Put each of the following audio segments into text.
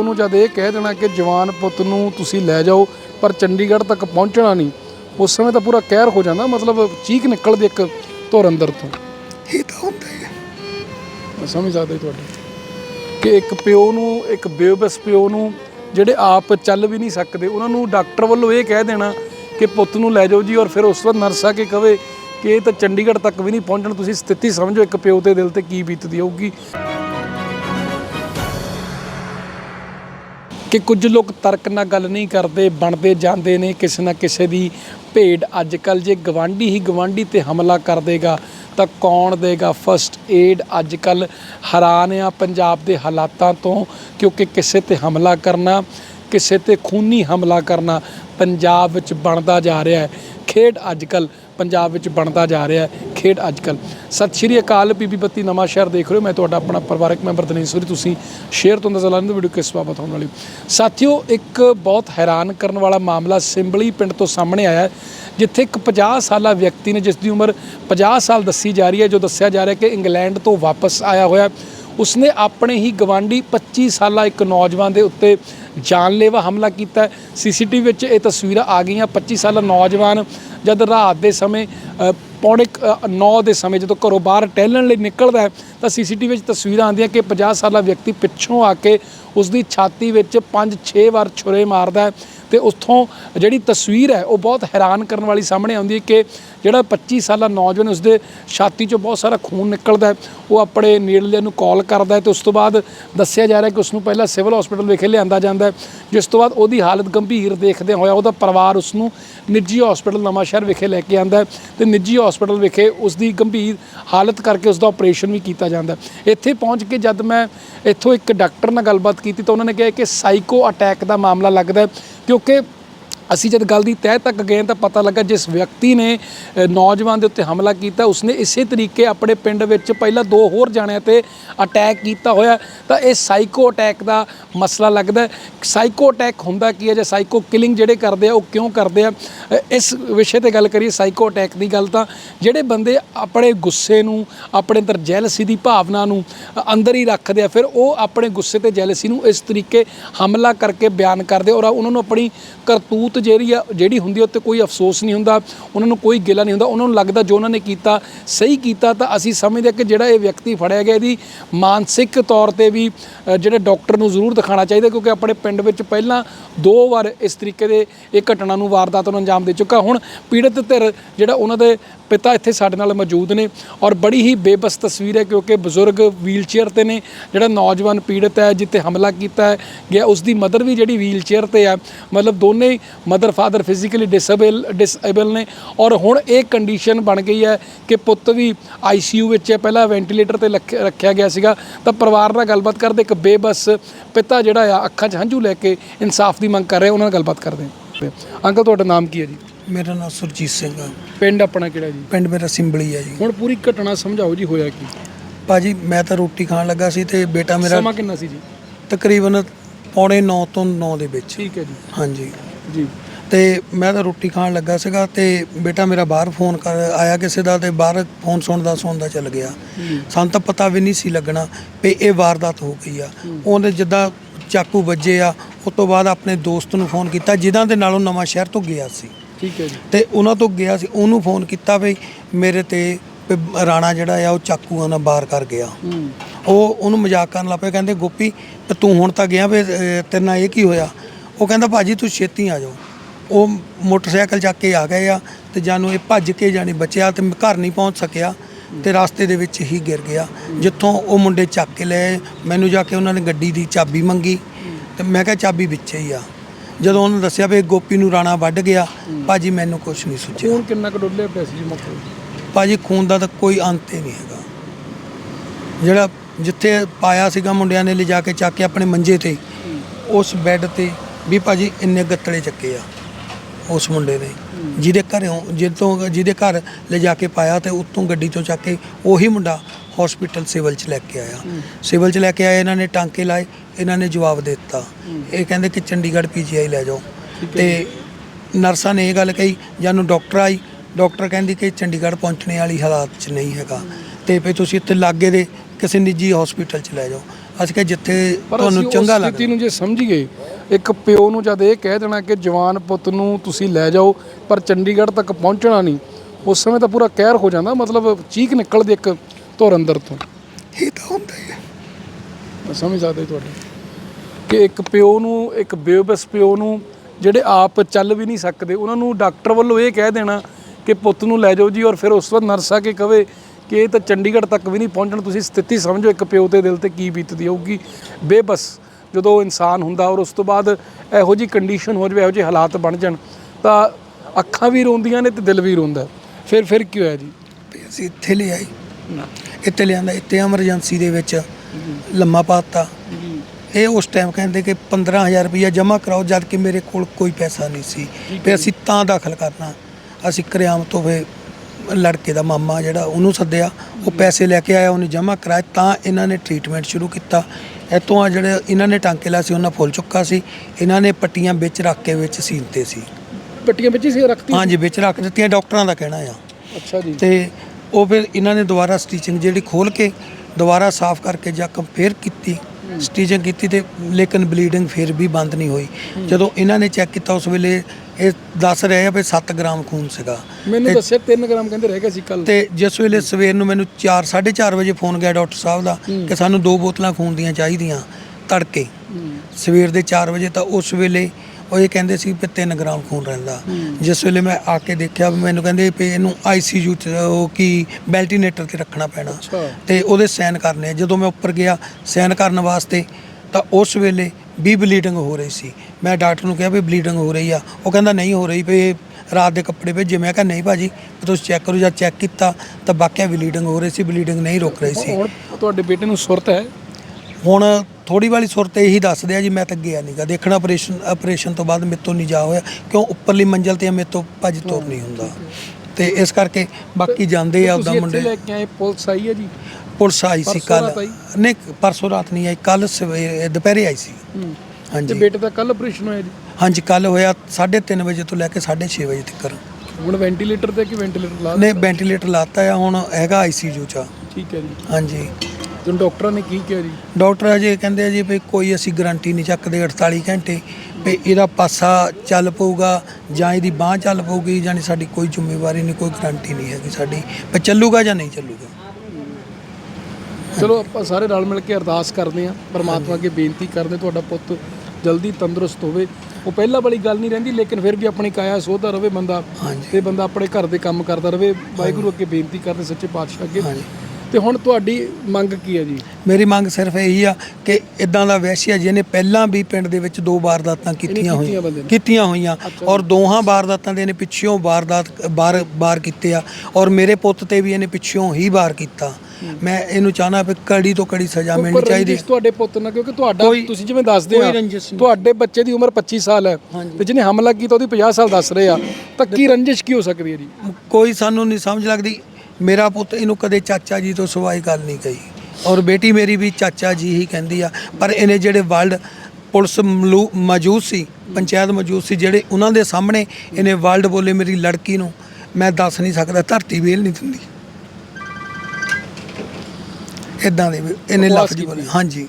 ਪਿਓ ਨੂੰ ਜਦ ਇਹ ਕਹਿ ਦੇਣਾ ਕਿ ਜਵਾਨ ਪੁੱਤ ਨੂੰ ਤੁਸੀਂ ਲੈ ਜਾਓ ਪਰ ਚੰਡੀਗੜ੍ਹ ਤੱਕ ਪਹੁੰਚਣਾ ਨਹੀਂ ਉਸ ਸਮੇਂ ਤਾਂ ਪੂਰਾ ਕਹਿਰ ਹੋ ਜਾਂਦਾ ਮਤਲਬ ਚੀਕ ਨਿਕਲਦੀ ਇੱਕ ਧੁਰ ਅੰਦਰ ਤੋਂ। ਇਹ ਤਾਂ ਹੁੰਦਾ ਹੀ ਹੈ ਮੈਂ ਸਮਝ ਸਕਦਾ ਤੁਹਾਡਾ। ਕਿ ਇੱਕ ਪਿਓ ਨੂੰ ਇੱਕ ਬੇਵਸ ਪਿਓ ਨੂੰ ਜਿਹੜੇ ਆਪ ਚੱਲ ਵੀ ਨਹੀਂ ਸਕਦੇ ਉਹਨਾਂ ਨੂੰ ਡਾਕਟਰ ਵੱਲੋਂ ਇਹ ਕਹਿ ਦੇਣਾ ਕਿ ਪੁੱਤ ਨੂੰ ਲੈ ਜਾਓ ਜੀ ਔਰ ਫਿਰ ਉਸ ਤੋਂ ਬਾਅਦ ਨਰਸ ਆ ਕੇ ਕਵੇ ਕਿ ਇਹ ਤਾਂ ਚੰਡੀਗੜ੍ਹ ਤੱਕ ਵੀ ਨਹੀਂ ਪਹੁੰਚਣ ਤੁਸੀਂ ਸਥਿਤੀ ਸਮਝੋ ਇੱਕ ਪਿਓ ਦੇ ਦਿਲ ਤੇ ਕੀ ਬੀਤਦੀ ਹੋਊਗੀ। ਕਿ ਕੁਝ ਲੋਕ ਤਰਕ ਨਾਲ ਗੱਲ ਨਹੀਂ ਕਰਦੇ, ਬਣਦੇ ਜਾਂਦੇ ਨੇ, ਕਿਸੇ ਨਾ ਕਿਸੇ ਦੀ ਭੇਡ। ਅੱਜ ਕੱਲ ਜੇ ਗਵਾਂਢੀ ਹੀ ਗਵਾਂਢੀ ਤੇ ਹਮਲਾ ਕਰ ਦੇਗਾ, ਤਾਂ ਕੌਣ ਦੇਗਾ ਫਸਟ ਏਡ ਅੱਜ ਕੱਲ ਹੈਰਾਨ ਆ ਪੰਜਾਬ ਦੇ ਹਾਲਾਤਾਂ ਤੋਂ, ਕਿਉਂਕਿ ਕਿਸੇ ਤੇ ਹਮਲਾ ਕਰਨਾ, ਕਿਸੇ ਤੇ ਖੂਨੀ ਹਮਲਾ ਕਰਨਾ ਪੰਜਾਬ ਵਿੱਚ ਬਣਦਾ ਜਾ ਰਿਹਾ ਹੈ। ਖੇਡ ਅੱਜ ਕੱਲ ਪੰਜਾਬ ਵਿੱਚ ਬਣਦਾ ਜਾ ਰਿਹਾ ਹੈ। ਖੇਡ ਅੱਜ ਕੱਲ ਸਤਿ ਸ਼੍ਰੀ ਅਕਾਲ ਪੀਪੀ ਬੱਤੀ, ਨਵਾਂ ਸ਼ਹਿਰ ਦੇਖ ਰਹੇ ਹੋ। ਮੈਂ ਤੁਹਾਡਾ ਆਪਣਾ ਪਰਿਵਾਰਕ ਮੈਂਬਰ ਦਨੇਸ਼ਵਰੀ ਤੁਸੀਂ ਸ਼ੇਅਰ ਤੋਂ ਅੰਦਾਜ਼ਾ ਲਾਉਂਦੇ ਵੀਡੀਓ ਕਿਸ ਬਾਬਤ ਹੋਣ ਵਾਲੀ। ਸਾਥੀਓ, ਇੱਕ ਬਹੁਤ ਹੈਰਾਨ ਕਰਨ ਵਾਲਾ ਮਾਮਲਾ ਸਿੰਬਲੀ ਪਿੰਡ ਤੋਂ ਸਾਹਮਣੇ ਆਇਆ ਹੈ, ਜਿੱਥੇ ਇੱਕ 50 ਸਾਲਾ ਵਿਅਕਤੀ ਨੇ, ਜਿਸ ਦੀ ਉਮਰ 50 ਸਾਲ ਦੱਸੀ ਜਾ ਰਹੀ ਹੈ, ਜੋ ਦੱਸਿਆ ਜਾ ਰਿਹਾ ਕਿ ਇੰਗਲੈਂਡ ਤੋਂ ਵਾਪਸ ਆਇਆ ਹੋਇਆ ਉਸਨੇ ਆਪਣੇ ਹੀ ਗਵਾਂਢੀ 25 ਸਾਲਾ ਇੱਕ ਨੌਜਵਾਨ ਦੇ ਉੱਤੇ ਜਾਨਲੇਵਾ ਹਮਲਾ ਕੀਤਾ ਸੀਸੀਟੀਵੀ ਵਿੱਚ ਇਹ ਤਸਵੀਰਾਂ ਆ ਗਈਆਂ। 25 ਸਾਲਾ ਨੌਜਵਾਨ ਜਦ ਰਾਤ ਦੇ ਸਮੇਂ ਪੌਣੇ 9 ਦੇ ਸਮੇਂ ਜਦੋਂ ਘਰੋਂ ਬਾਹਰ ਟਹਿਲਣ ਲਈ ਨਿਕਲਦਾ ਹੈ, ਤਾਂ ਸੀਸੀਟੀਵੀ ਵਿੱਚ ਤਸਵੀਰਾਂ ਆਉਂਦੀਆਂ ਕਿ 50 ਸਾਲਾ ਵਿਅਕਤੀ ਪਿੱਛੋਂ ਆ ਕੇ ਉਸ ਦੀ ਛਾਤੀ ਵਿੱਚ 5-6 ਵਾਰ ਛੁਰੇ ਮਾਰਦਾ ਹੈ। ਤੇ ਉੱਥੋਂ ਜਿਹੜੀ ਤਸਵੀਰ ਹੈ, ਉਹ ਬਹੁਤ ਹੈਰਾਨ ਕਰਨ ਵਾਲੀ ਸਾਹਮਣੇ ਆਉਂਦੀ ਹੈ ਕਿ ਜਿਹੜਾ 25 ਸਾਲਾ ਨੌਜਵਾਨ ਉਸਦੇ ਛਾਤੀ 'ਚੋਂ ਬਹੁਤ ਸਾਰਾ ਖੂਨ ਨਿਕਲਦਾ ਹੈ। ਉਹ ਆਪਣੇ ਨੇੜਲੇ ਨੂੰ ਕਾਲ ਕਰਦਾ ਹੈ ਤੇ ਉਸ ਤੋਂ ਬਾਅਦ ਦੱਸਿਆ ਜਾ ਰਿਹਾ ਕਿ ਉਸ ਨੂੰ ਪਹਿਲਾਂ ਸਿਵਲ ਹਸਪੀਟਲ ਵਿਖੇ ਲਿਆਂਦਾ ਜਾਂਦਾ ਹੈ, ਜਿਸ ਤੋਂ ਬਾਅਦ ਉਹਦੀ ਹਾਲਤ ਗੰਭੀਰ ਦੇਖਦਿਆਂ ਹੋਇਆ ਉਹਦਾ ਪਰਿਵਾਰ ਉਸ ਨੂੰ ਨਿੱਜੀ ਹਸਪੀਟਲ ਨਵਾਂਸ਼ਹਿਰ ਵਿਖੇ ਲੈ ਕੇ ਆਂਦਾ ਹੈ ਤੇ ਨਿੱਜੀ ਹਸਪੀਟਲ ਵਿਖੇ ਉਸ ਦੀ ਗੰਭੀਰ ਹਾਲਤ ਕਰਕੇ ਉਸ ਦਾ ਆਪਰੇਸ਼ਨ ਵੀ ਕੀਤਾ ਜਾਂਦਾ ਇੱਥੇ ਪਹੁੰਚ ਕੇ ਜਦ ਮੈਂ ਇੱਥੋਂ ਇੱਕ ਡਾਕਟਰ ਨਾਲ ਗੱਲਬਾਤ ਕੀਤੀ ਤਾਂ ਉਹਨਾਂ ਨੇ ਕਿਹਾ ਕਿ ਸਾਈਕੋ ਅਟੈਕ ਦਾ ਮਾਮਲਾ ਲੱਗਦਾ ਕਿਉਂਕਿ ਅਸੀਂ ਜਦ ਗੱਲ ਦੀ ਤਹਿ ਤੱਕ ਗਏ ਤਾਂ ਪਤਾ ਲੱਗਾ ਜਿਸ ਵਿਅਕਤੀ ਨੇ ਨੌਜਵਾਨ ਦੇ ਉੱਤੇ ਹਮਲਾ ਕੀਤਾ, ਉਸਨੇ ਇਸੇ ਤਰੀਕੇ ਆਪਣੇ ਪਿੰਡ ਵਿੱਚ ਪਹਿਲਾਂ ਦੋ ਹੋਰ ਜਾਣਿਆਂ ਤੇ ਅਟੈਕ ਕੀਤਾ ਹੋਇਆ। ਤਾਂ ਇਹ ਸਾਈਕੋ ਅਟੈਕ ਦਾ ਮਸਲਾ ਲੱਗਦਾ ਸਾਈਕੋ ਅਟੈਕ ਹੁੰਦਾ ਕੀ ਹੈ ਜਾਂ ਸਾਈਕੋ ਕਿਲਿੰਗ ਜਿਹੜੇ ਕਰਦੇ ਆ, ਉਹ ਕਿਉਂ ਕਰਦੇ ਆ? ਇਸ ਵਿਸ਼ੇ ਤੇ ਗੱਲ ਕਰੀਏ ਸਾਈਕੋ ਅਟੈਕ ਦੀ ਗੱਲ ਤਾਂ ਜਿਹੜੇ ਬੰਦੇ ਆਪਣੇ ਗੁੱਸੇ ਨੂੰ, ਆਪਣੇ ਅੰਦਰ ਜੈਲਸੀ ਦੀ ਭਾਵਨਾ ਨੂੰ ਅੰਦਰ ਹੀ ਰੱਖਦੇ ਆ, ਫਿਰ ਉਹ ਆਪਣੇ ਗੁੱਸੇ ਤੇ ਜੈਲਸੀ ਨੂੰ ਇਸ ਤਰੀਕੇ ਹਮਲਾ ਕਰਕੇ ਬਿਆਨ ਕਰਦੇ ਔਰ ਉਹਨਾਂ ਨੂੰ ਆਪਣੀ ਕਰਤੂਤ ਜਿਹੜੀ ਆ, ਜਿਹੜੀ ਹੁੰਦੀ ਆ, ਉੱਤੇ ਕੋਈ ਅਫਸੋਸ ਨਹੀਂ ਹੁੰਦਾ, ਉਹਨਾਂ ਨੂੰ ਕੋਈ ਗਿਲਾ ਨਹੀਂ ਹੁੰਦਾ। ਉਹਨਾਂ ਨੂੰ ਲੱਗਦਾ ਜੋ ਉਹਨਾਂ ਨੇ ਕੀਤਾ, ਸਹੀ ਕੀਤਾ, ਤਾਂ ਅਸੀਂ ਸਮਝਦੇ ਹਾਂ ਕਿ ਜਿਹੜਾ ਇਹ ਵਿਅਕਤੀ ਫੜਿਆ ਗਿਆ, ਇਹਦੀ ਮਾਨਸਿਕ ਤੌਰ ਤੇ ਵੀ ਜਿਹੜੇ ਡਾਕਟਰ ਨੂੰ ਜ਼ਰੂਰ ਦਿਖਾਣਾ ਚਾਹੀਦਾ, ਕਿਉਂਕਿ ਆਪਣੇ ਪਿੰਡ ਵਿੱਚ ਪਹਿਲਾਂ ਦੋ ਵਾਰ ਇਸ ਤਰੀਕੇ ਦੇ ਇਹ ਘਟਨਾ ਨੂੰ ਵਾਰਦਾਤ ਨੂੰ ਅੰਜਾਮ ਦੇ ਚੁੱਕਾ। ਹੁਣ ਪੀੜਤ ਧਿਰ ਜਿਹੜਾ ਉਹਨਾਂ ਦੇ ਪਿਤਾ ਇੱਥੇ ਸਾਡੇ ਨਾਲ ਮੌਜੂਦ ਨੇ ਔਰ ਬੜੀ ਹੀ ਬੇਬਸ ਤਸਵੀਰ ਹੈ ਕਿਉਂਕਿ ਬਜ਼ੁਰਗ ਵੀਲਚੇਅਰ ਤੇ ਨੇ, ਜਿਹੜਾ ਨੌਜਵਾਨ ਪੀੜਤ ਹੈ ਜਿੱਤੇ ਹਮਲਾ ਕੀਤਾ ਹੈ, ਗਿਆ ਉਸ ਦੀ ਮਦਰ ਵੀ ਜਿਹੜੀ ਵੀਲਚੇਅਰ ਤੇ ਹੈ, ਮਤਲਬ ਦੋਨੇ mother father physically disable disable ਨੇ ਔਰ ਹੁਣ ਇਹ ਕੰਡੀਸ਼ਨ ਬਣ ਗਈ ਹੈ ਕਿ ਪੁੱਤ ਵੀ ਆਈਸੀਯੂ ਵਿੱਚ ਹੈ, ਪਹਿਲਾਂ ਵੈਂਟੀਲੇਟਰ ਤੇ ਲੱਖ- ਰੱਖਿਆ ਗਿਆ ਸੀਗਾ, ਤਾਂ ਪਰਿਵਾਰ ਨਾਲ ਗੱਲਬਾਤ ਕਰਦੇ ਇੱਕ ਬੇਬਸ ਪਿਤਾ ਜਿਹੜਾ ਆ, ਅੱਖਾਂ 'ਚ ਹੰਝੂ ਲੈ ਕੇ ਇਨਸਾਫ ਦੀ ਮੰਗ ਕਰ ਰਿਹਾ, ਉਹਨਾਂ ਨਾਲ ਗੱਲਬਾਤ ਕਰਦੇ ਹਾਂ। ਅੰਕਲ, ਤੁਹਾਡਾ ਨਾਮ ਕੀ ਹੈ ਜੀ? ਮੇਰਾ ਨਾਮ ਸੁਰਜੀਤ ਸਿੰਘ ਆ। ਪਿੰਡ ਆਪਣਾ ਕਿਹੜਾ ਜੀ? ਪਿੰਡ ਮੇਰਾ ਸਿੰਬਲੀ ਆ ਜੀ। ਹੁਣ ਪੂਰੀ ਘਟਨਾ ਸਮਝਾਓ ਜੀ ਹੋਇਆ ਕੀ? ਭਾਜੀ ਮੈਂ ਤਾਂ ਰੋਟੀ ਖਾਣ ਲੱਗਾ ਸੀ ਤੇ ਬੇਟਾ ਮੇਰਾ ਸਮਾਂ ਕਿੰਨਾ ਸੀ ਜੀ? ਤਕਰੀਬਨ ਪੌਣੇ 9 ਤੋਂ 9 ਦੇ ਵਿੱਚ। ਠੀਕ ਹੈ ਜੀ। ਹਾਂਜੀ। ਜੀ। ਤੇ ਮੈਂ ਤਾਂ ਰੋਟੀ ਖਾਣ ਲੱਗਾ ਸੀਗਾ ਤੇ ਬੇਟਾ ਮੇਰਾ ਬਾਹਰ ਫੋਨ ਕਰ ਆਇਆ ਕਿਸੇ ਦਾ ਤੇ ਬਾਹਰ ਫੋਨ ਸੁਣਦਾ ਸੁਣਦਾ ਚੱਲ ਗਿਆ। ਸਾਨੂੰ ਤਾਂ ਪਤਾ ਵੀ ਨਹੀਂ ਸੀ ਲੱਗਣਾ ਵੀ ਇਹ ਵਾਰਦਾਤ ਹੋ ਗਈ ਆ। ਉਹਨੇ ਜਿੱਦਾਂ ਚਾਕੂ ਵੱਜੇ ਆ ਉਸ ਤੋਂ ਬਾਅਦ ਆਪਣੇ ਦੋਸਤ ਨੂੰ ਫੋਨ ਕੀਤਾ ਜਿਨ੍ਹਾਂ ਦੇ ਨਾਲ ਉਹ ਨਵਾਂ ਸ਼ਹਿਰ ਤੋਂ ਗਿਆ ਸੀ। ਠੀਕ ਹੈ ਜੀ। ਤੇ ਉਹਨਾਂ ਤੋਂ ਗਿਆ ਸੀ ਉਹਨੂੰ ਫੋਨ ਕੀਤਾ ਵੀ ਮੇਰੇ ਤੇ ਵੀ ਰਾਣਾ ਜਿਹੜਾ ਆ ਉਹ ਚਾਕੂਆਂ ਨਾਲ ਬਾਰ ਕਰ ਗਿਆ। ਉਹ ਉਹਨੂੰ ਮਜ਼ਾਕ ਕਰਨ ਲੱਗ ਪਿਆ ਕਹਿੰਦੇ ਗੋਪੀ ਤੇ ਤੂੰ ਹੁਣ ਤਾਂ ਗਿਆ ਵੀ ਤੇਰੇ ਨਾਲ ਇਹ ਕੀ ਹੋਇਆ? ਉਹ ਕਹਿੰਦਾ ਭਾਜੀ ਤੂੰ ਛੇਤੀ ਆ ਜਾਓ। ਉਹ ਮੋਟਰਸਾਈਕਲ ਚੱਕ ਕੇ ਆ ਗਏ ਆ ਤੇ ਜਾਨੂੰ ਇਹ ਭੱਜ ਕੇ ਜਾਣੀ ਬਚਿਆ ਤੇ ਘਰ ਨਹੀਂ ਪਹੁੰਚ ਸਕਿਆ ਤੇ ਰਸਤੇ ਦੇ ਵਿੱਚ ਹੀ ਗਿਰ ਗਿਆ। ਜਿੱਥੋਂ ਉਹ ਮੁੰਡੇ ਚੱਕ ਕੇ ਲੈ ਆਏ, ਮੈਨੂੰ ਜਾ ਕੇ ਉਹਨਾਂ ਨੇ ਗੱਡੀ ਦੀ ਚਾਬੀ ਮੰਗੀ ਤੇ ਮੈਂ ਕਿਹਾ ਚਾਬੀ ਵਿੱਚੇ ਹੀ ਆ। ਜਦੋਂ ਉਹਨੂੰ ਦੱਸਿਆ ਵੀ ਗੋਪੀ ਨੂੰ ਰਾਣਾ ਵੱਢ ਗਿਆ ਭਾਜੀ ਮੈਨੂੰ ਕੁਝ ਨਹੀਂ ਸੁਝਿਆ ਖੂਨ ਕਿੰਨਾ ਕੁ ਡੁੱਲਿਆ ਪਿਆ ਸੀ ਜੀ ਮੌਕੇ ਤੇ? ਭਾਜੀ ਖੂਨ ਦਾ ਤਾਂ ਕੋਈ ਅੰਤ ਹੀ ਨਹੀਂ ਹੈਗਾ। ਜਿਹੜਾ ਜਿੱਥੇ ਪਾਇਆ ਸੀਗਾ ਮੁੰਡਿਆਂ ਨੇ ਲਿਜਾ ਕੇ ਚੱਕ ਕੇ ਆਪਣੇ ਮੰਜੇ ਤੇ ਉਸ ਬੈੱਡ ਤੇ ਵੀ ਭਾਜੀ ਇੰਨੇ ਗੱਤਲੇ ਚੱਕੇ ਆ ਉਸ ਮੁੰਡੇ ਨੇ। ਜਿਹਦੇ ਘਰੋਂ ਜਿੱਦੋਂ ਜਿਹਦੇ ਘਰ ਲਿਜਾ ਕੇ ਪਾਇਆ ਤੇ ਉੱਤੋਂ ਗੱਡੀ ਤੋਂ ਚੱਕ ਕੇ ਉਹੀ ਮੁੰਡਾ ਹਸਪੀਟਲ ਸਿਵਲ ਚ ਲੈ ਕੇ ਆਇਆ। ਸਿਵਲ ਚ ਲੈ ਕੇ ਆਏ ਇਹਨਾਂ ਨੇ ਟਾਂਕੇ ਲਾਏ ਇਹਨਾਂ ਨੇ ਜਵਾਬ ਦੇ ਦਿੱਤਾ। ਇਹ ਕਹਿੰਦੇ ਕਿ ਚੰਡੀਗੜ੍ਹ ਪੀਜੀਆਈ ਲੈ ਜਾਓ। ਤੇ ਨਰਸਾਂ ਨੇ ਇਹ ਗੱਲ ਕਹੀ ਜਾਨੂੰ ਡਾਕਟਰ ਆਈ ਡਾਕਟਰ ਕਹਿੰਦੀ ਕਿ ਚੰਡੀਗੜ੍ਹ ਪਹੁੰਚਣੇ ਵਾਲੀ ਹਾਲਾਤ 'ਚ ਨਹੀਂ ਹੈਗਾ। ਤੇ ਵੀ ਤੁਸੀਂ ਇੱਥੇ ਲਾਗੇ ਦੇ ਕਿਸੇ ਨਿੱਜੀ ਹਸਪੀਟਲ 'ਚ ਲੈ ਜਾਓ। ਅਸੀਂ ਕਿਹਾ ਜਿੱਥੇ ਤੁਹਾਨੂੰ ਚੰਗਾ ਲੱਗਦਾ। ਸਥਿਤੀ ਨੂੰ ਜੇ ਸਮਝੀਏ ਇੱਕ ਪਿਓ ਨੂੰ ਜਦ ਇਹ ਕਹਿ ਦੇਣਾ ਕਿ ਜਵਾਨ ਪੁੱਤ ਨੂੰ ਤੁਸੀਂ ਲੈ ਜਾਓ ਪਰ ਚੰਡੀਗੜ੍ਹ ਤੱਕ ਪਹੁੰਚਣਾ ਨਹੀਂ ਉਸ ਸਮੇਂ ਤਾਂ ਪੂਰਾ ਕਹਿਰ ਹੋ ਜਾਂਦਾ। ਮਤਲਬ ਚੀਕ ਨਿਕਲਦੀ ਇੱਕ ਧੁਰ ਅੰਦਰ ਤੋਂ। ਇਹ ਤਾਂ ਹੁੰਦਾ ਹੀ ਹੈ। ਮੈਂ ਸਮਝ ਸਕਦਾ ਤੁਹਾਡਾ। ਕਿ ਇੱਕ ਪਿਓ ਨੂੰ ਇੱਕ ਬੇਵਸ ਪਿਓ ਨੂੰ ਜਿਹੜੇ ਆਪ ਚੱਲ ਵੀ ਨਹੀਂ ਸਕਦੇ ਉਹਨਾਂ ਨੂੰ ਡਾਕਟਰ ਵੱਲੋਂ ਇਹ ਕਹਿ ਦੇਣਾ ਕਿ ਪੁੱਤ ਨੂੰ ਲੈ ਜਾਓ ਜੀ ਔਰ ਫਿਰ ਉਸ ਤੋਂ ਬਾਅਦ ਨਰਸ ਆ ਕੇ ਕਵੇ ਕਿ ਇਹ ਤਾਂ ਚੰਡੀਗੜ੍ਹ ਤੱਕ ਵੀ ਨਹੀਂ ਪਹੁੰਚਣ। ਤੁਸੀਂ ਸਥਿਤੀ ਸਮਝੋ ਇੱਕ ਪਿਓ ਦੇ ਦਿਲ ਤੇ ਕੀ ਬੀਤਦੀ ਹੋਊਗੀ। ਬੇਬਸ ਜਦੋਂ ਇਨਸਾਨ ਹੁੰਦਾ ਔਰ ਉਸ ਤੋਂ ਬਾਅਦ ਇਹੋ ਜੀ ਕੰਡੀਸ਼ਨ ਹੋ ਜਾਵੇ ਇਹੋ ਜਿਹੇ ਹਾਲਾਤ ਬਣ ਜਾਣ ਤਾਂ ਅੱਖਾਂ ਵੀ ਰੋਂਦੀਆਂ ਨੇ ਤੇ ਦਿਲ ਵੀ ਰੋਂਦਾ। ਫਿਰ ਫਿਰ ਕੀ ਹੋਇਆ ਜੀ? ਅਸੀਂ ਇੱਥੇ ਲੈ ਆਏ। ਇੱਥੇ ਲਿਆਂਦਾ ਇੱਥੇ ਐਮਰਜੈਂਸੀ ਦੇ ਵਿੱਚ ਲੰਮਾ ਪਾਤਾ। ਇਹ ਉਸ ਟਾਈਮ ਕਹਿੰਦੇ ਕਿ 15000 ਰੁਪਇਆ ਜਮ੍ਹਾਂ ਕਰਾਓ ਜਦ ਕਿ ਮੇਰੇ ਕੋਲ ਕੋਈ ਪੈਸਾ ਨਹੀਂ ਸੀ। ਵੀ ਅਸੀਂ ਤਾਂ ਦਾਖਲ ਕਰਨਾ। ਅਸੀਂ ਕਰਿਆਮ ਤੋਂ ਫੇ ਲੜਕੇ ਦਾ ਮਾਮਾ ਜਿਹੜਾ ਉਹਨੂੰ ਸੱਦਿਆ। ਉਹ ਪੈਸੇ ਲੈ ਕੇ ਆਇਆ ਉਹਨੇ ਜਮ੍ਹਾਂ ਕਰਾਏ ਤਾਂ ਇਹਨਾਂ ਨੇ ਟ੍ਰੀਟਮੈਂਟ ਸ਼ੁਰੂ ਕੀਤਾ। ਇੱਥੋਂ ਆ ਜਿਹੜੇ ਇਹਨਾਂ ਨੇ ਟਾਂਕੇ ਲਾ ਸੀ ਉਹਨਾਂ ਫੁੱਲ ਚੁੱਕਾ ਸੀ। ਇਹਨਾਂ ਨੇ ਪੱਟੀਆਂ ਵਿੱਚ ਰੱਖ ਕੇ ਵਿੱਚ ਸੀਨਤੇ ਸੀ। ਪੱਟੀਆਂ ਵਿੱਚ ਹੀ ਸੀ ਰੱਖਤੀ ਹਾਂਜੀ ਵਿੱਚ ਰੱਖ ਦਿੱਤੀਆਂ ਡਾਕਟਰਾਂ ਦਾ ਕਹਿਣਾ ਆ। ਅੱਛਾ ਜੀ। ਤੇ ਉਹ ਫਿਰ ਇਹਨਾਂ ਨੇ ਦੁਬਾਰਾ ਸਟਿਚਿੰਗ ਜਿਹੜੀ ਖੋਲ ਕੇ ਦੁਬਾਰਾ ਸਾਫ਼ ਕਰਕੇ ਜ਼ਖਮ ਫੇਰ ਕੀਤੀ ਸਟਿਚਿੰਗ ਕੀਤੀ ਤੇ ਲੇਕਿਨ ਬਲੀਡਿੰਗ ਫਿਰ ਵੀ ਬੰਦ ਨਹੀਂ ਹੋਈ। ਜਦੋਂ ਇਹਨਾਂ ਨੇ ਚੈੱਕ ਕੀਤਾ ਉਸ ਵੇਲੇ ਇਹ ਦੱਸ ਰਹੇ ਆ ਵੀ 7 ਗ੍ਰਾਮ ਖੂਨ ਸੀਗਾ। ਮੈਨੂੰ ਦੱਸਿਆ 3 ਗ੍ਰਾਮ ਕਹਿੰਦੇ ਰਹਿ ਗਿਆ ਸੀ ਕੱਲ ਤੇ ਜਿਸ ਵੇਲੇ ਸਵੇਰ ਨੂੰ ਮੈਨੂੰ 4 4:30 ਵਜੇ ਫੋਨ ਗਿਆ ਡਾਕਟਰ ਸਾਹਿਬ ਦਾ ਕਿ ਸਾਨੂੰ ਦੋ ਬੋਤਲਾਂ ਖੂਨ ਦੀਆਂ ਚਾਹੀਦੀਆਂ ਤੜਕੇ। ਸਵੇਰ ਦੇ 4 ਵਜੇ ਤਾਂ ਉਸ ਵੇਲੇ ਉਹ ਇਹ ਕਹਿੰਦੇ ਸੀ ਕਿ 3 ਗ੍ਰਾਮ ਖੂਨ ਰਹਿੰਦਾ। ਜਿਸ ਵੇਲੇ ਮੈਂ ਆ ਕੇ ਦੇਖਿਆ ਵੀ ਮੈਨੂੰ ਕਹਿੰਦੇ ਵੀ ਇਹਨੂੰ ਆਈਸੀਯੂ ਚ ਉਹ ਕੀ ਵੈਂਟੀਲੇਟਰ ਤੇ ਰੱਖਣਾ ਪੈਣਾ। ਤੇ ਉਹਦੇ ਸਾਈਨ ਕਰਨੇ। ਜਦੋਂ ਮੈਂ ਉੱਪਰ ਗਿਆ ਸਾਈਨ ਕਰਨ ਵਾਸਤੇ ਤਾਂ ਉਸ ਵੇਲੇ ਵੀ ਬਲੀਡਿੰਗ ਹੋ ਰਹੀ ਸੀ। ਮੈਂ ਡਾਕਟਰ ਨੂੰ ਕਿਹਾ ਵੀ ਬਲੀਡਿੰਗ ਹੋ ਰਹੀ ਆ। ਉਹ ਕਹਿੰਦਾ ਨਹੀਂ ਹੋ ਰਹੀ ਵੀ ਰਾਤ ਦੇ ਕੱਪੜੇ ਭੇਜੇ ਮੈਂ ਕਿਹਾ ਨਹੀਂ ਭਾਜੀ ਵੀ ਤੁਸੀਂ ਚੈੱਕ ਕਰੋ ਜਦ ਚੈੱਕ ਕੀਤਾ ਤਾਂ ਵਾਕਿਆ ਬਲੀਡਿੰਗ ਹੋ ਰਹੀ ਸੀ ਬਲੀਡਿੰਗ ਨਹੀਂ ਰੁਕ ਰਹੀ ਸੀ। ਹੁਣ ਤੁਹਾਡੇ ਬੇਟੇ ਨੂੰ ਸੁਰਤ ਹੈ? ਹੁਣ ਥੋੜੀ ਵਾਲੀ ਸੁਰਤ ਇਹੀ ਦੱਸਦੇ ਆ ਜੀ ਮੈਂ ਤਾਂ ਗਿਆ ਨਹੀਂਗਾ ਦੇਖਣਾ ਆਪਰੇਸ਼ਨ ਆਪਰੇਸ਼ਨ ਤੋਂ ਬਾਅਦ ਮੇਰੇ ਤੋਂ ਨਹੀਂ ਜਾ ਹੋਇਆ ਕਿਉਂ ਉੱਪਰਲੀ ਮੰਜ਼ਲ ਤੇ ਮੇਰੇ ਤੋਂ ਭੱਜ ਤੁਰ ਨਹੀਂ ਹੁੰਦਾ। ਤੇ ਇਸ ਕਰਕੇ ਬਾਕੀ ਜਾਂਦੇ ਆ ਉਹਦਾ ਮੁੰਡੇ। ਲੈ ਕੇ ਆਏ ਪੁਲਿਸ ਆਈ ਹੈ ਜੀ? ਪੁਲਿਸ ਆਈ ਸੀ ਕੱਲ? ਨਹੀਂ ਪਰਸੋਂ ਰਾਤ ਨਹੀਂ ਆਈ ਕੱਲ ਸਵੇਰੇ ਦੁਪਹਿਰੇ ਆਈ ਸੀ। ਤੇ ਹਾਂਜੀ। ਬੇਟੇ ਦਾ ਕੱਲ ਆਪਰੇਸ਼ਨ ਹੋਇਆ ਜੀ? ਹਾਂਜੀ ਕੱਲ ਹੋਇਆ 3:30 ਵਜੇ ਤੋਂ ਲੈ ਕੇ 6:30 ਵਜੇ ਤੱਕ। ਹੁਣ ਵੈਂਟੀਲੇਟਰ ਤੇ ਕਿ ਵੈਂਟੀਲੇਟਰ ਲਾ ਨੇ ਵੈਂਟੀਲੇਟਰ ਲਾਤਾ ਆ ਹੁਣ ਹੈਗਾ ਆਈਸੀਯੂ ਚ। ਠੀਕ ਹੈ ਜੀ। ਹਾਂਜੀ। ਤੇ ਡਾਕਟਰਾਂ ਨੇ ਕੀ ਕਿਹਾ ਜੀ? ਡਾਕਟਰ ਅਜੇ ਕਹਿੰਦੇ ਆ ਜੀ ਵੀ ਕੋਈ ਅਸੀਂ ਗਾਰੰਟੀ ਨਹੀਂ ਚੱਕਦੇ 48 ਘੰਟੇ ਵੀ ਇਹਦਾ ਪਾਸਾ ਚੱਲ ਪਊਗਾ ਜਾਂ ਇਹਦੀ ਬਾਹ ਚੱਲ ਪਊਗੀ ਜਾਨੀ ਸਾਡੀ ਕੋਈ ਜ਼ਿੰਮੇਵਾਰੀ ਨਹੀਂ ਕੋਈ ਗਾਰੰਟੀ ਨਹੀਂ ਹੈਗੀ ਸਾਡੀ ਵੀ ਚੱਲੂਗਾ ਜਾਂ ਨਹੀਂ ਚੱਲੂਗਾ। ਚਲੋ ਆਪਾਂ ਸਾਰੇ ਰਲ ਮਿਲ ਕੇ ਅਰਦਾਸ ਕਰਦੇ ਆਂ ਪਰਮਾਤਮਾ ਅੱਗੇ ਬੇਨਤੀ ਕਰਦੇ ਤੁਹਾਡਾ ਪੁੱਤ ਜਲਦੀ ਤੰਦਰੁਸਤ ਹੋਵੇ। ਉਹ ਪਹਿਲਾਂ ਵਾਲੀ ਗੱਲ ਨਹੀਂ ਰਹਿੰਦੀ ਲੇਕਿਨ ਫਿਰ ਵੀ ਆਪਣੀ ਕਾਇਆ ਸੋਧਦਾ ਰਵੇ ਬੰਦਾ। ਤੇ ਬੰਦਾ ਆਪਣੇ ਘਰ ਦੇ ਕੰਮ ਕਰਦਾ ਰਵੇ ਵਾਹਿਗੁਰੂ ਅੱਗੇ ਬੇਨਤੀ ਕਰਦੇ ਸੱਚੇ ਪਾਤਸ਼ਾਹ ਅੱਗੇ। ਤੇ ਹੁਣ ਤੁਹਾਡੀ ਮੰਗ ਕੀ ਹੈ ਜੀ? ਮੇਰੀ ਮੰਗ ਸਿਰਫ ਇਹੀ ਆ ਕਿ ਇਦਾਂ ਦਾ ਵੈਸ਼ੀਆ ਜਿਹਨੇ ਪਹਿਲਾਂ ਵੀ ਪਿੰਡ ਦੇ ਵਿੱਚ ਦੋ ਵਾਰਦਾਤਾਂ ਕੀਤੀਆਂ ਕੀਤੀਆਂ ਹੋਈਆਂ। ਕੀਤੀਆਂ ਹੋਈਆਂ। ਔਰ ਦੋਹਾਂ ਵਾਰਦਾਤਾਂ ਦੇ ਇਹਨੇ ਪਿੱਛੋਂ ਵਾਰਦਾਤ ਬਾਰ ਬਾਰ ਕੀਤੇ ਆ। ਔਰ ਮੇਰੇ ਪੁੱਤ ਤੇ ਵੀ ਇਹਨੇ ਪਿੱਛੋਂ ਹੀ ਵਾਰ ਕੀਤਾ। ਮੈਂ ਇਹਨੂੰ ਚਾਹਨਾ ਵੀ ਕੜੀ ਤੋਂ ਕੜੀ ਸਜ਼ਾ ਮਿਲਣੀ ਚਾਹੀਦੀ। ਰੰਜਿਸ਼ ਤੁਹਾਡੇ ਪੁੱਤ ਨਾਲ? ਕਿਉਂਕਿ ਤੁਹਾਡਾ ਤੁਸੀਂ ਜਿਵੇਂ ਦੱਸਦੇ ਆ ਨਹੀਂ। ਤੁਹਾਡੇ ਬੱਚੇ ਦੀ ਉਮਰ 25 ਸਾਲ ਹੈ। ਤੇ ਜਿਹਨੇ ਹਮਲਾ ਕੀਤਾ ਉਹਦੀ 50 ਸਾਲ ਦੱਸ ਰਹੇ ਆ। ਤਾਂ ਕੀ ਰੰਜਿਸ਼ ਕੀ ਹੋ ਸਕਦੀ ਹੈ ਜੀ? ਕੋਈ ਸਾਨੂੰ ਨਹੀਂ ਸਮਝ ਲੱਗਦੀ। ਮੇਰਾ ਪੁੱਤ ਇਹਨੂੰ ਕਦੇ ਚਾਚਾ ਜੀ ਤੋਂ ਸਿਵਾਏ ਗੱਲ ਨਹੀਂ ਕਹੀ। ਔਰ ਬੇਟੀ ਮੇਰੀ ਵੀ ਚਾਚਾ ਜੀ ਹੀ ਕਹਿੰਦੀ ਆ। ਪਰ ਇਹਨੇ ਜਿਹੜੇ ਵਰਲਡ ਪੁਲਿਸ ਮੌਜੂਦ ਸੀ ਪੰਚਾਇਤ ਮੌਜੂਦ ਸੀ ਜਿਹੜੇ ਉਹਨਾਂ ਦੇ ਸਾਹਮਣੇ ਇਹਨੇ ਵਰਲਡ ਬੋਲੇ ਮੇਰੀ ਲੜਕੀ ਨੂੰ ਮੈਂ ਦੱਸ ਨਹੀਂ ਸਕਦਾ ਧਰਤੀ ਵੇਲ ਨਹੀਂ ਦਿੰਦੀ। ਇਦਾਂ ਦੇ ਇਹਨੇ ਲਫ਼ਜ਼। ਬੋਲੇ। ਹਾਂਜੀ।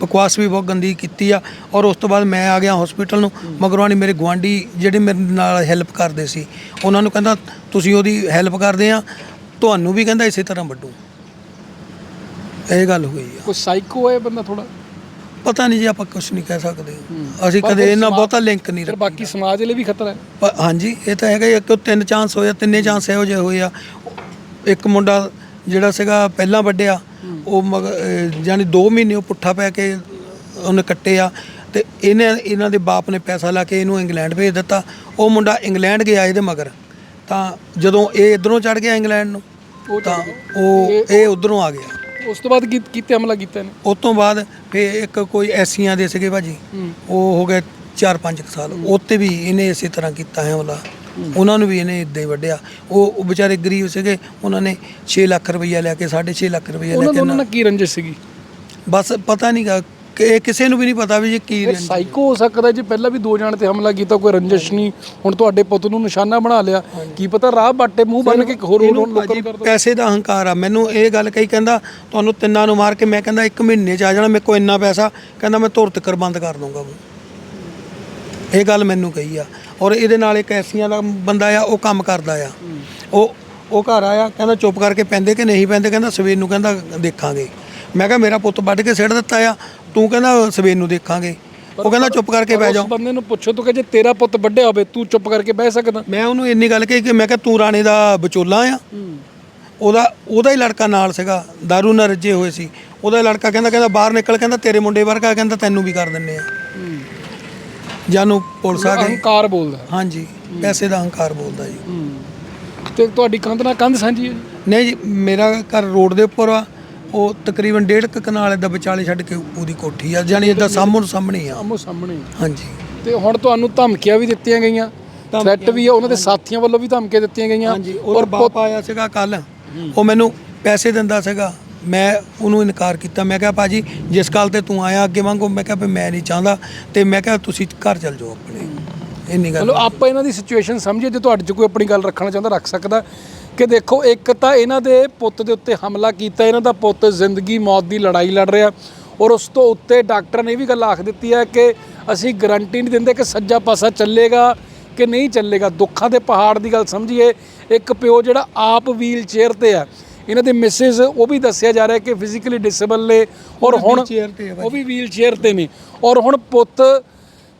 ਬਕਵਾਸ ਵੀ ਬਹੁਤ ਗੰਦੀ ਕੀਤੀ ਆ। ਔਰ ਉਸ ਤੋਂ ਬਾਅਦ ਮੈਂ ਆ ਗਿਆ ਹਸਪੀਟਲ ਨੂੰ ਮਗਰੋਂ ਮੇਰੇ ਗਵਾਂਢੀ ਜਿਹੜੇ ਮੇਰੇ ਨਾਲ ਹੈਲਪ ਕਰਦੇ ਸੀ ਉਹਨਾਂ ਨੂੰ ਕਹਿੰਦਾ ਤੁਸੀਂ ਉਹਦੀ ਹੈਲਪ ਕਰਦੇ ਆ ਤੁਹਾਨੂੰ ਵੀ ਕਹਿੰਦਾ ਇਸੇ ਤਰ੍ਹਾਂ ਵੱਡੂ। ਇਹ ਗੱਲ ਹੋਈ ਆ। ਕੋਈ ਸਾਈਕੋ ਹੈ ਬੰਦਾ ਥੋੜਾ ਪਤਾ ਨਹੀਂ ਜੀ ਆਪਾਂ ਕੁਝ ਨਹੀਂ ਕਹਿ ਸਕਦੇ। ਅਸੀਂ ਕਦੇ ਇਹਨਾਂ ਬਹੁਤਾ ਲਿੰਕ ਨਹੀਂ ਰੱਖਿਆ ਬਾਕੀ ਸਮਾਜ ਲਈ ਵੀ ਖਤਰਾ ਹੈ। ਹਾਂਜੀ ਇਹ ਤਾਂ ਹੈਗਾ ਹੀ ਆ ਕਿ ਉਹ ਤਿੰਨ ਚਾਂਸ ਹੋਇਆ ਤਿੰਨੇ ਚਾਂਸ ਇਹੋ ਜਿਹੇ ਹੋਏ ਆ। ਇੱਕ ਮੁੰਡਾ ਜਿਹੜਾ ਸੀਗਾ ਪਹਿਲਾਂ ਵੱਡਿਆ ਉਹ ਯਾਨੀ 2 ਮਹੀਨੇ ਉਹ ਪੁੱਠਾ ਪੈ ਕੇ ਉਹਨੇ ਕੱਟੇ ਆ ਤੇ ਇਹਨੇ ਇਹਨਾਂ ਦੇ ਬਾਪ ਨੇ ਪੈਸਾ ਲਾ ਕੇ ਇਹਨੂੰ ਇੰਗਲੈਂਡ ਭੇਜ ਦਿੱਤਾ। ਉਹ ਮੁੰਡਾ ਇੰਗਲੈਂਡ ਗਿਆ ਇਹਦੇ ਮਗਰ। ਤਾਂ ਜਦੋਂ ਇਹ ਇਧਰੋਂ ਚੜ ਗਿਆ ਇੰਗਲੈਂਡ ਨੂੰ ਉਹ ਤਾਂ ਉਹ ਇਹ ਉਧਰੋਂ ਆ ਗਿਆ। ਉਸ ਤੋਂ ਬਾਅਦ ਕੀ ਕੀਤੇ ਹਮਲਾ ਕੀਤਾ ਨੇ ਉਸ ਤੋਂ ਬਾਅਦ ਫੇ ਇੱਕ ਕੋਈ ਐਸੀਆਂ ਦੇ ਸੀਗੇ ਭਾਜੀ। ਉਹ ਹੋ ਗਏ 4-5 ਸਾਲ। ਉੱਤੇ ਵੀ ਇਹਨੇ ਇਸੇ ਤਰ੍ਹਾਂ ਕੀਤਾ ਹੈ ਹਮਲਾ। ਉਹਨਾਂ ਨੂੰ ਵੀ ਇਹਨੇ ਇਦਾਂ ਹੀ ਵੱਢਿਆ। ਉਹ ਵਿਚਾਰੇ ਗਰੀਬ ਸੀਗੇ ਉਹਨਾਂ ਨੇ 6 ਲੱਖ ਰੁਪਈਆ ਲੈ ਕੇ 6.5 ਲੱਖ ਰੁਪਈਆ ਲੈ ਉਹਨਾਂ ਕੇ ਦੋਨਾਂ ਨਾ- ਕੀ ਰੰਜਿਸ਼ ਸੀਗੀ? ਬਸ ਪਤਾ ਨਹੀਂ ਕਿ ਇਹ ਕਿਸੇ ਨੂੰ ਵੀ ਨਹੀਂ ਪਤਾ ਵੀ ਇਹ ਕੀ ਇਹ ਸਾਈਕੋ ਹੋ। ਸਕਦਾ ਜੇ ਪਹਿਲਾਂ ਵੀ ਦੋ ਜਾਣ ਤੇ ਹਮਲਾ ਕੀਤਾ ਕੋਈ ਰੰਜਿਸ਼ ਨਹੀਂ। ਹੁਣ ਤੁਹਾਡੇ ਪੁੱਤ ਨੂੰ ਨਿਸ਼ਾਨਾ ਬਣਾ ਲਿਆ। ਕੀ ਪਤਾ ਰਾਹ ਬਾਟੇ ਮੂੰਹ ਬੰਨ ਕੇ ਹੋਰ ਹੋਰ ਇਹਨੂੰ ਲੋਕਾਂ ਭਾਜੀ ਨੂੰ ਕਰ ਦੋ ਪੈਸੇ ਦਾ ਹੰਕਾਰ ਆ। ਮੈਨੂੰ ਇਹ ਗੱਲ ਕਹੀ ਕਹਿੰਦਾ ਤੁਹਾਨੂੰ ਤਿੰਨਾਂ ਨੂੰ ਮਾਰ ਕੇ ਮੈਂ ਕਹਿੰਦਾ ਇੱਕ ਮਹੀਨੇ ਚ ਆ ਜਾਣਾ ਮੇਰੇ ਕੋਲ ਇੰਨਾ ਪੈਸਾ। ਕਹਿੰਦਾ ਮੈਂ ਧੁਰ ਤੱਕਰ ਬੰਦ ਕਰ ਦੂੰਗਾ ਇਹ ਗੱਲ ਮੈਨੂੰ ਕਹੀ ਆ। ਔਰ ਇਹਦੇ ਨਾਲ ਇੱਕ ਐਸੀਆਂ ਦਾ ਬੰਦਾ ਆ ਉਹ ਕੰਮ ਕਰਦਾ ਆ। ਉਹ ਉਹ ਘਰ ਆਇਆ ਕਹਿੰਦਾ ਚੁੱਪ ਕਰਕੇ ਪੈਂਦੇ ਕਿ ਨਹੀਂ ਪੈਂਦੇ? ਕਹਿੰਦਾ ਸਵੇਰ ਨੂੰ ਕਹਿੰਦਾ ਦੇਖਾਂਗੇ। ਮੈਂ ਕਿਹਾ ਮੇਰਾ ਪੁੱਤ ਵੱਢ ਕੇ ਸਿੱਟ ਦਿੱਤਾ ਆ। ਤੂੰ ਕਹਿੰਦਾ ਸਵੇਰ ਨੂੰ ਦੇਖਾਂਗੇ। ਉਹ ਕਹਿੰਦਾ ਚੁੱਪ ਕਰਕੇ ਬਹਿ ਜਾ ਉਸ ਬੰਦੇ ਨੂੰ ਪੁੱਛੋ ਤੂੰ ਕਿ ਜੇ ਤੇਰਾ ਪੁੱਤ ਵੱਡਿਆ ਹੋਵੇ ਤੂੰ ਚੁੱਪ ਕਰਕੇ ਬਹਿ ਸਕਦਾ। ਮੈਂ ਉਹਨੂੰ ਇੰਨੀ ਗੱਲ ਕਹੀ ਕਿ ਮੈਂ ਕਿਹਾ ਤੂੰ ਰਾਣੇ ਦਾ ਵਿਚੋਲਾ ਆ। ਉਹਦਾ ਉਹਦਾ ਹੀ ਲੜਕਾ ਨਾਲ ਸੀਗਾ दारू ਨਾਲ ਰੱਜੇ ਹੋਏ ਸੀ। ਉਹਦਾ ਲੜਕਾ ਕਹਿੰਦਾ ਕਹਿੰਦਾ ਬਾਹਰ ਨਿਕਲ ਕਹਿੰਦਾ ਤੇਰੇ ਮੁੰਡੇ ਵਰਗਾ ਕਹਿੰਦਾ ਤੈਨੂੰ ਵੀ ਕਰ ਦਿੰਨੇ ਆ। ਜਾਨੂੰ ਪੁਲਿਸ ਆ ਗਈ। ਅਹੰਕਾਰ ਬੋਲਦਾ। ਹਾਂਜੀ ਪੈਸੇ ਦਾ ਹੰਕਾਰ ਬੋਲਦਾ ਜੀ। ਤੇ ਤੁਹਾਡੀ ਕੰਧ ਨਾਲ ਕੰਧ ਸਾਂਝੀ ਹੈ ਜੀ? ਨਹੀਂ ਜੀ ਮੇਰਾ ਘਰ ਰੋਡ ਦੇ ਉੱਪਰ ਆ। ਉਹ ਤਕਰੀਬਨ ਡੇਢ ਕੁ ਕਨਾਲ ਦਾ ਵਿਚਾਲੇ ਛੱਡ ਕੇ ਉਹਦੀ ਕੋਠੀ ਆ ਜਾਨੀ ਇਦਾਂ ਸਾਹਮਣੇ ਸਾਹਮਣੇ ਆ। ਆਮੋ ਸਾਹਮਣੇ ਹਾਂਜੀ। ਤੇ ਹੁਣ ਤੁਹਾਨੂੰ ਧਮਕੀਆਂ ਵੀ ਦਿੱਤੀਆਂ ਗਈਆਂ। ਥ੍ਰੈਟ ਵੀ ਆ ਉਹਨਾਂ ਦੇ ਸਾਥੀਆਂ ਵੱਲੋਂ ਵੀ ਧਮਕੀਆਂ ਦਿੱਤੀਆਂ ਗਈਆਂ। ਹਾਂਜੀ ਔਰ ਬਾਪ ਆਇਆ ਸੀਗਾ ਕੱਲ ਉਹ ਮੈਨੂੰ ਪੈਸੇ ਦਿੰਦਾ ਸੀਗਾ। ਮੈਂ ਉਹਨੂੰ ਇਨਕਾਰ ਕੀਤਾ। ਮੈਂ ਕਿਹਾ ਭਾਜੀ ਜਿਸ ਗੱਲ ਤੇ ਤੂੰ ਆਇਆ ਅੱਗੇ ਵਾਂਗੂ ਮੈਂ ਕਿਹਾ ਵੀ ਮੈਂ ਨਹੀਂ ਚਾਹੁੰਦਾ। ਤੇ ਮੈਂ ਕਿਹਾ ਤੁਸੀਂ ਘਰ ਚੱਲ ਜਾਓ ਆਪਣੇ। ਇੰਨੀ ਗੱਲ ਚਲੋ ਆਪਾਂ ਇਹਨਾਂ ਦੀ ਸਿਚੁਏਸ਼ਨ ਸਮਝੀਏ। ਜੇ ਤੁਹਾਡੇ 'ਚ ਕੋਈ ਆਪਣੀ ਗੱਲ ਰੱਖਣਾ ਚਾਹੁੰਦਾ ਰੱਖ ਸਕਦਾ। ਕਿ ਦੇਖੋ ਇੱਕ ਤਾਂ ਇਹਨਾਂ ਦੇ ਪੁੱਤ ਦੇ ਉੱਤੇ ਹਮਲਾ ਕੀਤਾ ਇਹਨਾਂ ਦਾ ਪੁੱਤ ਜ਼ਿੰਦਗੀ ਮੌਤ ਦੀ ਲੜਾਈ ਲੜ ਰਿਹਾ। ਔਰ ਉਸ ਤੋਂ ਉੱਤੇ ਡਾਕਟਰ ਨੇ ਇਹ ਵੀ ਗੱਲ ਆਖ ਦਿੱਤੀ ਹੈ ਕਿ ਅਸੀਂ ਗਾਰੰਟੀ ਨਹੀਂ ਦਿੰਦੇ ਕਿ ਸੱਜਾ ਪਾਸਾ ਚੱਲੇਗਾ ਕਿ ਨਹੀਂ ਚੱਲੇਗਾ। ਦੁੱਖਾਂ ਦੇ ਪਹਾੜ ਦੀ ਗੱਲ ਸਮਝੀਏ ਇੱਕ ਪਿਓ ਜਿਹੜਾ ਆਪ ਵੀਲ ਚੇਅਰ ਤੇ ਆ ਇਹਨਾਂ ਦੇ ਮਿਸਿਸ ਉਹ ਵੀ ਦੱਸਿਆ ਜਾ ਰਿਹਾ ਕਿ ਫਿਜ਼ੀਕਲੀ ਡਿਸੇਬਲ ਨੇ ਔਰ ਹੁਣ ਉਹ ਵੀ ਵੀਲ ਚੇਅਰ ਤੇ ਨੇ। ਔਰ ਹੁਣ ਪੁੱਤ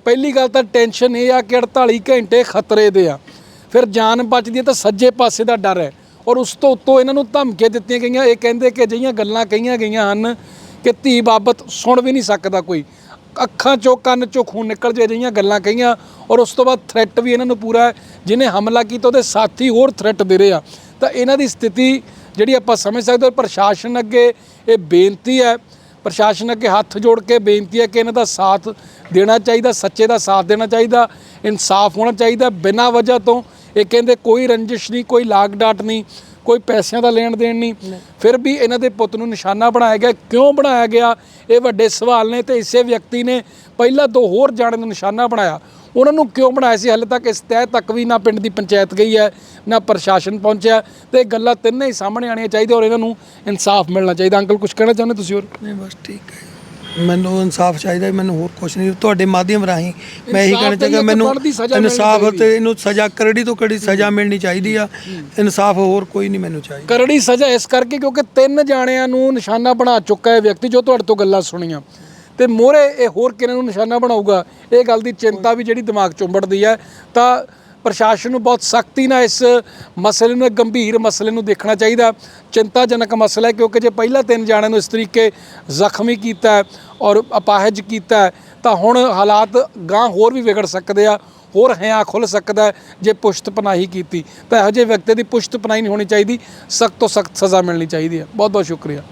ਪਹਿਲੀ ਗੱਲ ਤਾਂ ਟੈਨਸ਼ਨ ਇਹ ਆ ਕਿ 48 ਘੰਟੇ ਖਤਰੇ ਦੇ ਆ। ਫਿਰ ਜਾਨ ਬਚਦੀ ਹੈ ਤਾਂ ਸੱਜੇ ਪਾਸੇ ਦਾ ਡਰ ਹੈ। ਔਰ ਉਸ ਤੋਂ ਉੱਤੋਂ ਇਹਨਾਂ ਨੂੰ ਧਮਕੀਆਂ ਦਿੱਤੀਆਂ ਗਈਆਂ। ਇਹ ਕਹਿੰਦੇ ਕਿ ਅਜਿਹੀਆਂ ਗੱਲਾਂ ਕਹੀਆਂ ਗਈਆਂ ਹਨ ਕਿ ਧੀ ਬਾਬਤ ਸੁਣ ਵੀ ਨਹੀਂ ਸਕਦਾ ਕੋਈ। ਅੱਖਾਂ ਚੋਂ ਕੰਨ ਚੋਂ ਖੂਨ ਨਿਕਲ ਜੇ ਅਜਿਹੀਆਂ ਗੱਲਾਂ ਕਹੀਆਂ। ਔਰ ਉਸ ਤੋਂ ਬਾਅਦ ਥ੍ਰੈਟ ਵੀ ਇਹਨਾਂ ਨੂੰ ਪੂਰਾ ਜਿਹਨੇ ਹਮਲਾ ਕੀਤਾ, ਉਹਦੇ ਸਾਥੀ ਹੋਰ ਥ੍ਰੈਟ ਦੇ ਰਹੇ ਆ। ਤਾਂ ਇਹਨਾਂ ਦੀ ਸਥਿਤੀ ਜਿਹੜੀ ਆਪਾਂ ਸਮਝ ਸਕਦੇ ਹਾਂ, ਪ੍ਰਸ਼ਾਸਨ ਅੱਗੇ ਇਹ ਬੇਨਤੀ ਹੈ। ਪ੍ਰਸ਼ਾਸਨ ਅੱਗੇ ਹੱਥ ਜੋੜ ਕੇ ਬੇਨਤੀ ਹੈ ਕਿ ਇਹਨਾਂ ਦਾ ਸਾਥ ਦੇਣਾ ਚਾਹੀਦਾ, ਸੱਚੇ ਦਾ ਸਾਥ ਦੇਣਾ ਚਾਹੀਦਾ, ਇਨਸਾਫ ਹੋਣਾ ਚਾਹੀਦਾ ਬਿਨਾਂ ਵਜ੍ਹਾ ਤੋਂ। ਇਹ ਕਹਿੰਦੇ ਕੋਈ ਰੰਜਿਸ਼ ਨਹੀਂ ਕੋਈ ਲਾਗ ਡਾਟ ਨਹੀਂ ਕੋਈ ਪੈਸਿਆਂ ਦਾ ਲੈਣ ਦੇਣ ਨਹੀਂ। ਫਿਰ ਵੀ ਇਹਨਾਂ ਦੇ ਪੁੱਤ ਨੂੰ ਨਿਸ਼ਾਨਾ ਬਣਾਇਆ ਗਿਆ। ਕਿਉਂ ਬਣਾਇਆ ਗਿਆ? ਇਹ ਵੱਡੇ ਸਵਾਲ ਨੇ ਤੇ ਇਸੇ ਵਿਅਕਤੀ ਨੇ ਪਹਿਲਾਂ ਦੋ ਹੋਰ ਜਾਣੇ ਨੂੰ ਨਿਸ਼ਾਨਾ ਬਣਾਇਆ। ਉਹਨਾਂ ਨੂੰ ਕਿਉਂ ਬਣਾਇਆ ਸੀ? ਹਾਲੇ ਤੱਕ ਇਸ ਤਹਿ ਤੱਕ ਵੀ ਨਾ ਪਿੰਡ ਦੀ ਪੰਚਾਇਤ ਗਈ ਹੈ ਨਾ ਪ੍ਰਸ਼ਾਸਨ ਪਹੁੰਚਿਆ ਤੇ ਇਹ ਗੱਲਾਂ ਤਿੰਨੇ ਹੀ ਸਾਹਮਣੇ ਆਣੀਆਂ ਚਾਹੀਦੀਆਂ ਔਰ ਇਹਨਾਂ ਨੂੰ ਇਨਸਾਫ ਮਿਲਣਾ ਚਾਹੀਦਾ। ਅੰਕਲ ਕੁਝ ਕਹਿਣਾ ਚਾਹੁੰਦੇ ਤੁਸੀਂ ਹੋਰ? ਨਹੀਂ ਬਸ ਠੀਕ ਹੈ। ਮੈਨੂੰ ਇਨਸਾਫ ਚਾਹੀਦਾ ਹੈ, ਮੈਨੂੰ ਹੋਰ ਕੁਝ ਨਹੀਂ। ਤੁਹਾਡੇ ਮਾਧਿਅਮ ਰਾਹੀਂ ਮੈਂ ਇਹੀ ਇਨਸਾਫ ਕਹਿਣਾ ਤਾਂ ਕਿ ਮੈਨੂੰ ਸਜ਼ਾ ਮਿਲਣੀ ਇਨਸਾਫ ਚਾਹੀਦੀ। ਤੇ ਇਹਨੂੰ ਸਜ਼ਾ ਕਰੜੀ ਤੋਂ ਕੜੀ ਸਜ਼ਾ ਮਿਲਣੀ ਚਾਹੀਦੀ ਆ। ਇਨਸਾਫ ਹੋਰ ਕੋਈ ਨਹੀਂ ਮੈਨੂੰ ਚਾਹੀਦਾ। ਕਰੜੀ ਸਜ਼ਾ ਇਸ ਕਰਕੇ ਕਿਉਂਕਿ ਤਿੰਨ ਜਾਣਿਆਂ ਨੂੰ ਨਿਸ਼ਾਨਾ ਬਣਾ ਚੁੱਕਾ ਹੈ ਵਿਅਕਤੀ ਜੋ ਤੁਹਾਡੇ ਤੋਂ ਗੱਲਾਂ ਸੁਣੀਆਂ। ਤੇ ਮੋਹਰੇ ਇਹ ਹੋਰ ਕਿਹਨਾਂ ਨੂੰ ਨਿਸ਼ਾਨਾ ਬਣਾਊਗਾ? ਇਹ ਗੱਲ ਦੀ ਚਿੰਤਾ ਵੀ ਜਿਹੜੀ ਦਿਮਾਗ 'ਚ ਉੰਬੜਦੀ ਹੈ। ਤਾਂ ਪ੍ਰਸ਼ਾਸਨ ਨੂੰ ਬਹੁਤ ਸਖਤੀ ਨਾਲ ਇਸ ਮਸਲੇ ਨੂੰ ਗੰਭੀਰ ਮਸਲੇ ਨੂੰ ਦੇਖਣਾ ਚਾਹੀਦਾ। ਚਿੰਤਾਜਨਕ ਮਸਲਾ ਹੈ, ਕਿਉਂਕਿ ਜੇ ਪਹਿਲਾਂ ਤਿੰਨ ਜਾਣਿਆਂ ਨੂੰ ਇਸ ਤਰੀਕੇ ਜ਼ਖਮੀ ਕੀਤਾ ਔਰ ਅਪਾਹਜ ਕੀਤਾ ਤਾਂ ਹੁਣ ਹਾਲਾਤ ਗਾਂ ਹੋਰ ਵੀ ਵਿਗੜ ਸਕਦੇ ਆ, ਹੋਰ ਹਿਆ ਖੁੱਲ ਸਕਦਾ ਜੇ ਪੁਸ਼ਤ ਪਨਾਹੀ ਕੀਤੀ। ਤਾਂ ਇਹੋ ਜਿਹੇ ਵਿਅਕਤੀ ਦੀ ਪੁਸ਼ਤ ਪਨਾਹੀ ਨਹੀਂ ਹੋਣੀ ਚਾਹੀਦੀ, ਸਖਤ ਤੋਂ ਸਖਤ ਸਜ਼ਾ ਮਿਲਣੀ ਚਾਹੀਦੀ ਹੈ। ਬਹੁਤ ਬਹੁਤ ਸ਼ੁਕਰੀਆ।